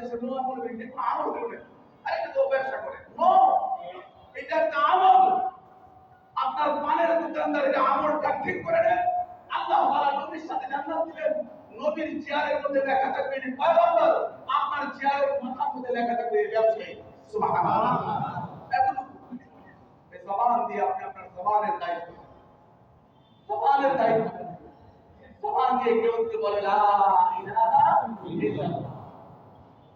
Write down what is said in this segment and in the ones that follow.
দেশে মোলা বলবে এটা কোনো আমল করবে। আরে এটা তো ব্যবসা করে। নো! এটা একটা আমল। আপনার পানের দোকানদার এটা আমলটা ঠিক করে নেন। আল্লাহ তাআলা নবীর সাথে জান্নাত দিবেন। নবীর চেয়ারের মধ্যে লেখা থাকবে এটা পয়গম্বর। আপনার চেয়ারের মাথার মধ্যে লেখা থাকবে এই ব্যবসায়ী। সুবহানাল্লাহ। দিয়ে আপনি আপনার জবানের দায়িত্ব জবানের দায়িত্ব জবান দিয়ে কেউ বলে তাহলে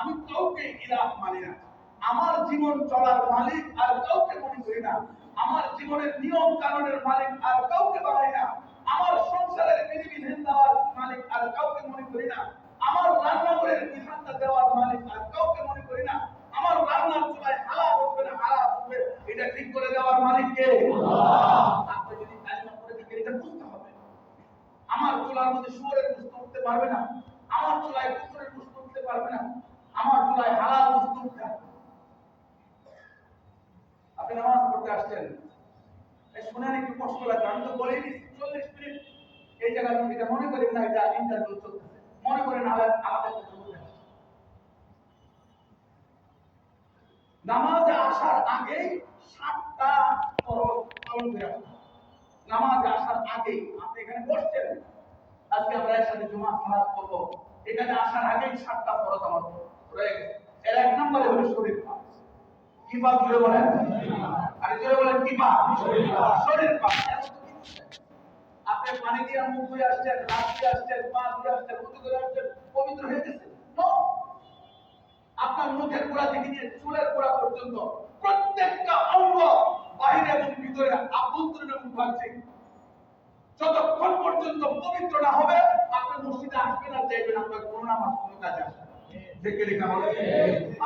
আমি কাউকে ইলাহ মানি না। আমার জীবন চলার মালিক আর কাউকে মনে করি না। আমার জীবনের নিয়ম কানুনের মালিক আর কাউকে বানাই না। আমার সংসারের বিধিবিধান দেওয়ার মালিক আর কাউকে মনে করি না। আমার রান্নাঘরের বিধানটা দেওয়ার মালিক আর কাউকে মনে করি না। আমার রান্নার চুলায় হালা উঠবে না হালা উঠবে, এটা ঠিক করে দেওয়ার মালিক কে? আপনি যদি কালিমা পড়ে থাকেন, এটা বুঝতে হবে। আমার চুলার মধ্যে শুয়োরের গোস্ত উঠতে পারবে না। আমার চুলায় কুকুরের গোস্ত উঠতে পারবে না। আমার চুলায় হালাল উঠতে আপনি নামাজ পড়তে আসছেন। শুনেন একটু কষ্ট লাগে আমি তো বলিনি, চল্লিশ মিনিট। এই জায়গায় এটা মনে করেন না, এটা ইন্টারভিউ চলতেছে। মনে করেন বলে আসছে। নামাজে আসার আগেই সাতটা ফরজ পালন করে নামাজে আসার আগেই আপনি এখানে বসছেন। আজকে আমরা একসাথে জুমা সালাত করব এখানে আসার আগেই সাতটা ফরজ আমার রয়ে গেছে। এর এক নম্বরে হলো শরীর পাক কি পাক জুড়ে বলেন? আরে জুড়ে বলেন, কি পাক শরীর বুঝছেন? আপনি পানি দিয়ে মুখ ধুয়ে আসছেন, হাত দিয়ে আসছেন, পা ধুয়ে আসছেন উঁচু করে আসছেন, পবিত্র হয়ে গেছে! আপনার মুখের গোড়া থেকে নিয়ে চুলের গোড়া পর্যন্ত প্রত্যেকটা অঙ্গ বাহিরে এবং ভিতরে আভ্যন্তরীণ এবং বাহ্যিক যতক্ষণ পর্যন্ত পবিত্র না হবে, আপনি মসজিদে আসবেন আর চাইবেন আপনার কোনো নামাজ কোনো কাজে আসবে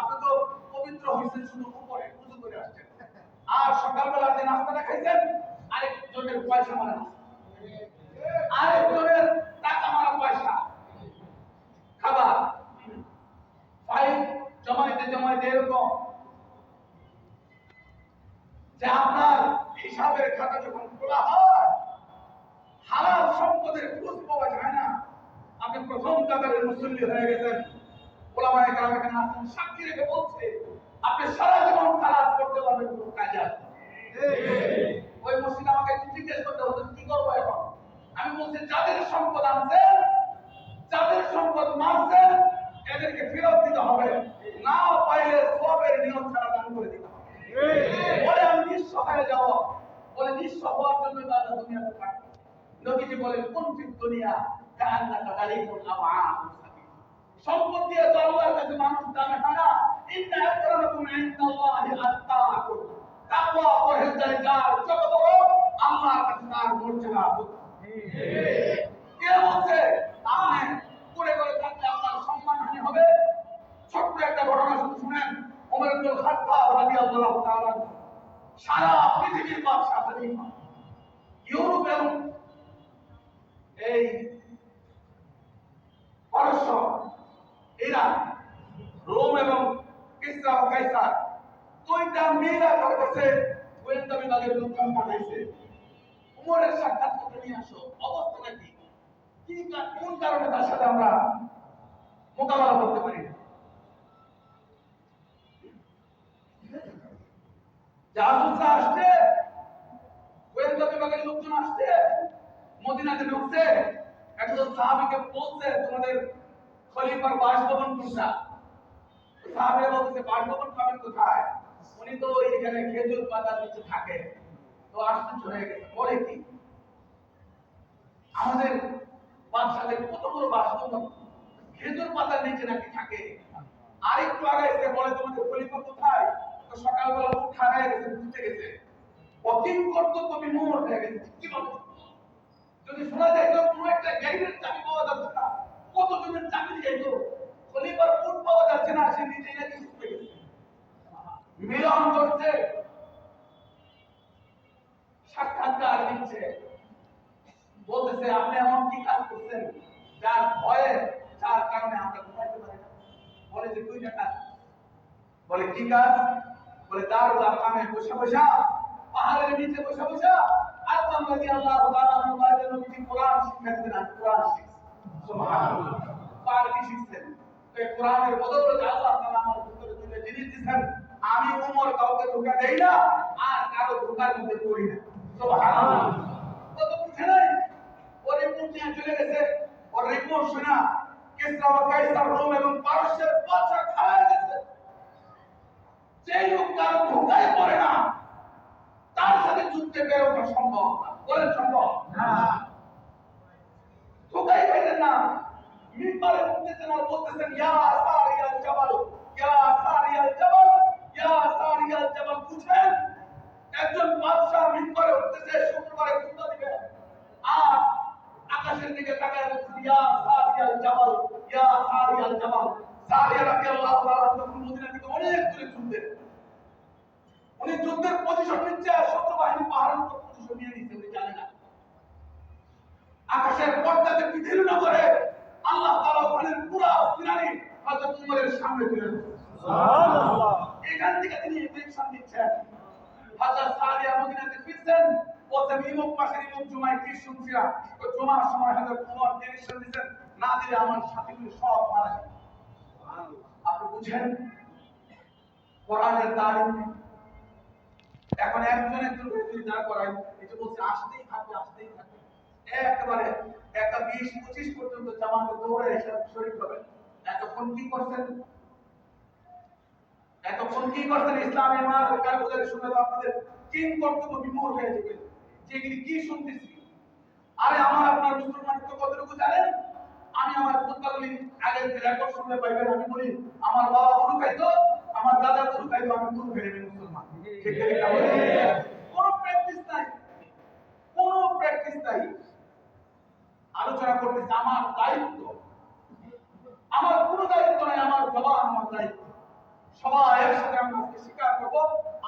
আপনি তো পবিত্র হয়েছেন শুধু উপরে করে আসছেন। আর সকালবেলা নাস্তাটা খাইছেন? পয়সা মারা নাস্তা। আরেকজনের টাকা মারা পয়সা। খাবার। ফাইল জমাইতে জমাইতে এরকম। যে আপনার হিসাবের খাতা যখন খোলা হয় হালাল সম্পদের খোঁজ পাওয়া যায় না আপনি প্রথম কাতারের মুসল্লি হয়ে গেছেন। ওলামায়ে কেরাম এখানে আছেন সাক্ষী রেখে বলছে আপনি সারা জীবন সালাত করতে পারবেন কোনো কাজে আসবে না। ওই মসজিদ আমাকে জিজ্ঞেস করতে হতো কি করব এখন? আমি বলছি যাদের সম্পদ আনছেন যাদের সম্পদ মারছেন এদেরকে ফেরত দিতে হবে। না পাইলে সবের নিয়ম ছাড়া দান করে দিতে হবে। বলে আমি নিঃস্ব হয়ে যাব। বলে নিঃস্ব হওয়ার জন্য তারা দুনিয়াতে থাকে নবীজি বলেন কোন দুনিয়া কান্না কাদারিকুল আওয়াম সম্পদ দিয়ে তো আল্লাহর কাছে, মানুষ দামে না। ইন্না আকরামাকুম ইনদাল্লাহি আত্তাকুম তাকওয়া, পরহেজগারি যত বড়, আল্লাহর কাছে তার মর্যাদা। কে বলছে আপনি করে করে থাকলে আপনার সম্মানহানি হবে ছোট্ট একটা ঘটনা শুধু শুনেন ওমর ইবনুল খাত্তাব রাদিয়াল্লাহু তাআলা সারা পৃথিবীর বাদশা খলিফা ইউরোপ এবং এই পারস্য ইরান রোম এবং কিসরা ও কাইসার দুইটা মিলা তার কাছে গোয়েন্দা বিভাগের লোকজন পাঠাইছে উমরের সাক্ষাৎপত্র নিয়ে আসো অবস্থাটা কি কি কা- কোন কারণে তার সাথে আমরা মোকাবেলা করতে পারি না জাসুসরা আসছে, গোয়েন্দা বিভাগের লোকজন আসছে, মদিনাতে ঢুকছে, একজন সাহাবীকে বলছে, তোমাদের খলিফার বাসভবন কোনটা? সাহাবীরা বলতেছে, বাসভবন পাবেন কোথায়? উনি তো এখানে খেজুর পাতার নিচে থাকে। তো আশ্চর্য হয়ে গেছে। বলে কি? আমাদের বাদশাদের কত বড় বাসভবন? খেজুর পাতার নিচে নাকি থাকে? আরেকটু আগে এসে বলে, তোমাদের খলিফা কোথায়? সকালবেলা মুখ হারায় গেছে, ঘুরতে গেছে। অকিম কর্তব্য বিমূল হয়ে গেছে। কি বলব? যদি শোনা যায় তো কোনো একটা গ্যাংয়ের চাকরি পাওয়া যাচ্ছে না, কতজনের চাকরি যাইতো খলিফার ফুট পাওয়া যাচ্ছে না, সে নিজে নাকি ছুটে গেছে। মিলন করছে সাক্ষাৎকার দিচ্ছে। বলতেছে, আপনি এমন কি কাজ করছেন? যার ভয়ে, যার কারণে আমরা ঘুমাইতে পারি না। বলে যে দুইটা কাজ বলে, কি কাজ? দারুল বসে বসা পাহাড়ের নিচে বসে বসা আত্মাম রাজি আল্লাহ তাআলা নবীজি কোরআন শিক্ষা দিতেন আর কোরআন শিখছেন। সুবহানাল্লাহ। শিখছেন? তো এই কোরআনের বদৌলতে আল্লাহ তাআলা আমার ভিতরে দুটো জিনিস দিয়েছেন। আমি উমর কাউকে ধোকা দেই না আর কারও ধোকার মধ্যে পড়ি না। সুবহানাল্লাহ। কত বুঝে নাই? ওর রিপোর্ট নিয়ে চলে গেছে। ওর রিপোর্ট শোনা কিসরা ও কাইসার রোম এবং পারস্যের বাদশা গেছে। যেই লোক তার ধোকায় পড়ে না তার সাথে যুদ্ধে বেরোনো সম্ভব না। বলেন সম্ভব? না। ধোকায় পেলেন না। মিম্বারে উঠতেছেন আর বলতেছেন ইয়া সারিয়াল জাবাল ইয়া সারিয়াল জাবাল ইয়া সারিয়াল জাবাল বুঝেন একজন বাদশা মিম্বারে উঠতেছে শুক্রবারে খুতবা দিবে আর আকাশের দিকে তাকায় বলতেছে ইয়া সারিয়াল জাবাল ইয়া সারিয়াল জাবাল সারিয়া রাদিয়াল্লাহু তাআলা তখন মদিনা থেকে অনেক দূরে যুদ্ধে উনি যুদ্ধের পজিশন নিচ্ছে আর শত্রু বাহিনী পাহাড়ের উপর পজিশন নিয়ে নিচ্ছে উনি জানে না আকাশের পর্দাতে পৃথিবী নগরে আল্লাহ তাআলা ওখানে পুরা সিনারি হযরত উমরের সামনে তুলে ধরেছে এখান থেকে তিনি ইনজেকশন দিচ্ছেন। হযরত সাদিয়া মদিনাতে ফিরছেন। বলছেন ইমুক মাসের ইমুক জুমায় কি শুনছিলা তো জুমার সময় হযরত উমর ডিরেকশন দিচ্ছেন না দিলে আমার সাথীগুলো সব মারা যাবে আপনি বুঝেন? কোরআনের তালিম এখন একজন একজন করে যদি দাঁড় করাই এই যে বলছে আসতেই থাকবে আসতেই থাকবে। একেবারে একটা বিশ পঁচিশ পর্যন্ত জামাতে দৌড়ে এসে শরীর হবে এতক্ষণ কি করছেন? এতক্ষণ কি করছেন? ইসলামের মার কারগুলোর শুনে তো আপনাদের কিং কর্তব্য বিমূর হয়ে যাবে। যেগুলি কি শুনতেছি? আরে আমার আপনার মুসলমানিত্ব কতটুকু জানেন? আমি আমার খুতবাগুলি আগে রেকর্ড শুনতে পাইবেন। আমি বলি, আমার বাবা গরু খাইতো, আমার দাদা গরু খাইতো, আমি গরু আমি মুসলমান? কোনো প্র্যাকটিস নাই। কোনো প্র্যাকটিস নাই। আলোচনা করতেছে, আমার দায়িত্ব। আমার কোনো দায়িত্ব নাই, আমার জবান আমার দায়িত্ব। সবাই একসাথে আমরা আজকে স্বীকার করব,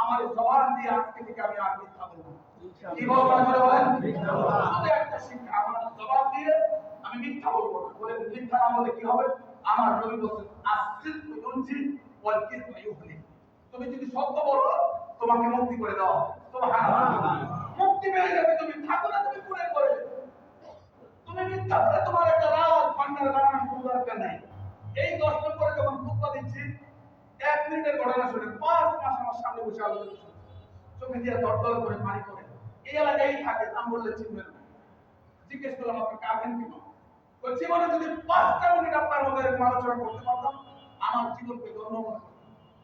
আমার জবান দিয়ে আজকে থেকে আমি আর মিথ্যা বলব কি বলব একটা শিক্ষা, আমার জবান দিয়ে আমি মিথ্যা বলব না। বলে মিথ্যা না বলে কি হবে? আমার বলছেন তুমি যদি সত্য বলো, তোমাকে মুক্তি করে হবে। সুবহানাল্লাহ। মুক্তি পেয়ে যাবে তুমি, থাকো না তুমি তোমার একটা রাজ পান্ডার বানানোর কোনো দরকার নাই। এই দশ নম্বরে যখন খুতবা দিচ্ছি, এক মিনিটের ঘটনা শুনে পাঁচ মাস আমার সামনে বসে আলোচনা শুনছে। চোখে দিয়ে দরদর করে পানি করে এই এলাকায় থাকে, নাম বললে চিনবেন না। জিজ্ঞেস করলাম, আপনি কাঁদেন কেন জীবনে যদি পাঁচটা মিনিট আপনার মধ্যে এরকম আলোচনা করতে পারতাম, আমার জীবনকে ধন্য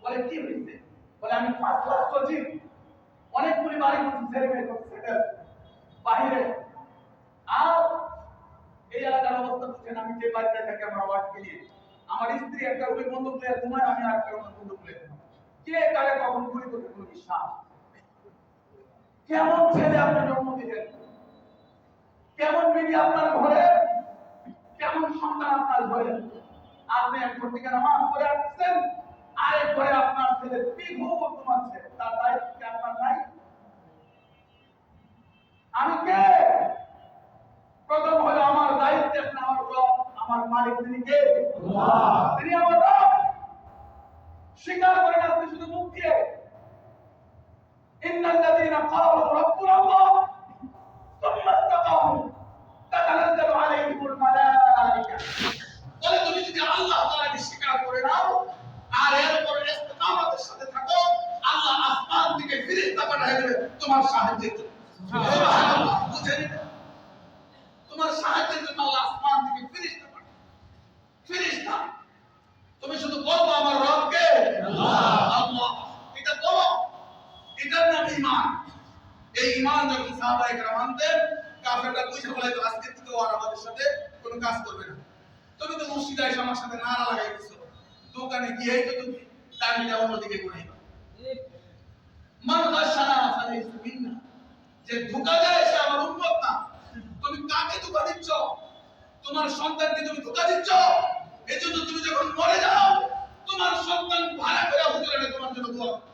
বলে, কি হয়েছে বলে, আমি ফার্স্ট ক্লাস চলছি। অনেকগুলি বাড়ি করছি ছেলে মেয়ে করছি বাহিরে। আর এই এলাকার অবস্থা বুঝছেন, আমি যে বাড়িতে থাকি আমার ওয়ার্ডকে নিয়ে। আমার স্ত্রী একটা রুমে বন্দুক নিয়ে ঘুমায়, আমি আর একটা রুমে বন্দুক নিয়ে। কে কারে কখন গুলি করতে কোনো বিশ্বাস? কেমন ছেলে আপনি জন্ম দিলেন? কেমন বিবি আপনার ঘরে? কেমন সন্তান আপনার ঘরে? আপনি এক ঘর থেকে নামাজ পড়ে আসছেন? আরেক ঘরে আপনার ছেলে বিঘু ঘুমাচ্ছে? তার দায়িত্ব কি আপনার নাই আমি কে প্রথম হলো আমার দায়িত্ব এখন আমার রব আমার মালিক তিনি কে তিনি আমার রব। স্বীকার করে না আপনি শুধু মুখ দিয়ে। ইন্নাল্লাযীনা ক্বালু রাব্বুনা আল্লাহ, সুম্মা ইসতাকামু তাতানাজ্জালু আলাইহিমুল মালায়েকা তাহলে তুমি যদি আল্লাহ তাআলাকে স্বীকার করে নাও, আর এরপরে ইসতিকামাতের সাথে থাকো, আল্লাহ আসমান থেকে ফেরেশতা পাঠায় দেবে, তোমার সাহায্যের নাম ঈমান। এই ঈমান যখন সাহাবায়ে কেরাম আনতেন, কাফেররা বুঝে বলে, তো আজকে থেকে আর আমাদের সাথে কোনো কাজ করবে না। তুমি তো মসজিদে এসে আমার সাথে নারা লাগাই দিছো। দোকানে গিয়েই তো তুমি দাঁড়িয়ে অন্যদিকে ঘুরাইবা। মান গাশানা ফালাইসা মিন্না। যে ধোকা দেয় সে আমার উম্মত না। তুমি কাকে ধোকা দিচ্ছ? তোমার সন্তানকে তুমি ধোকা দিচ্ছ? এজন্য তুমি যখন মরে যাও, তোমার সন্তান ভাড়া করে হুজুরে তোমার জন্য দোয়া।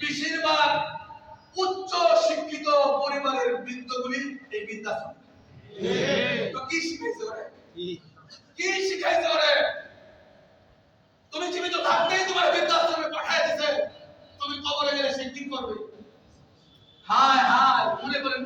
বেশিরভাগ উচ্চ শিক্ষিত পরিবারের বৃন্দগুলি এই বৃদ্ধাশ্রম। তো কি শিখাইছে ওরে? কি শিখাইছে ওরে? তুমি জীবিত থাকতেই তোমার বৃদ্ধাশ্রমে পাঠায় দিছে। তুমি কবরে গেলে সে কি করবে? হায় হায়, মনে করেন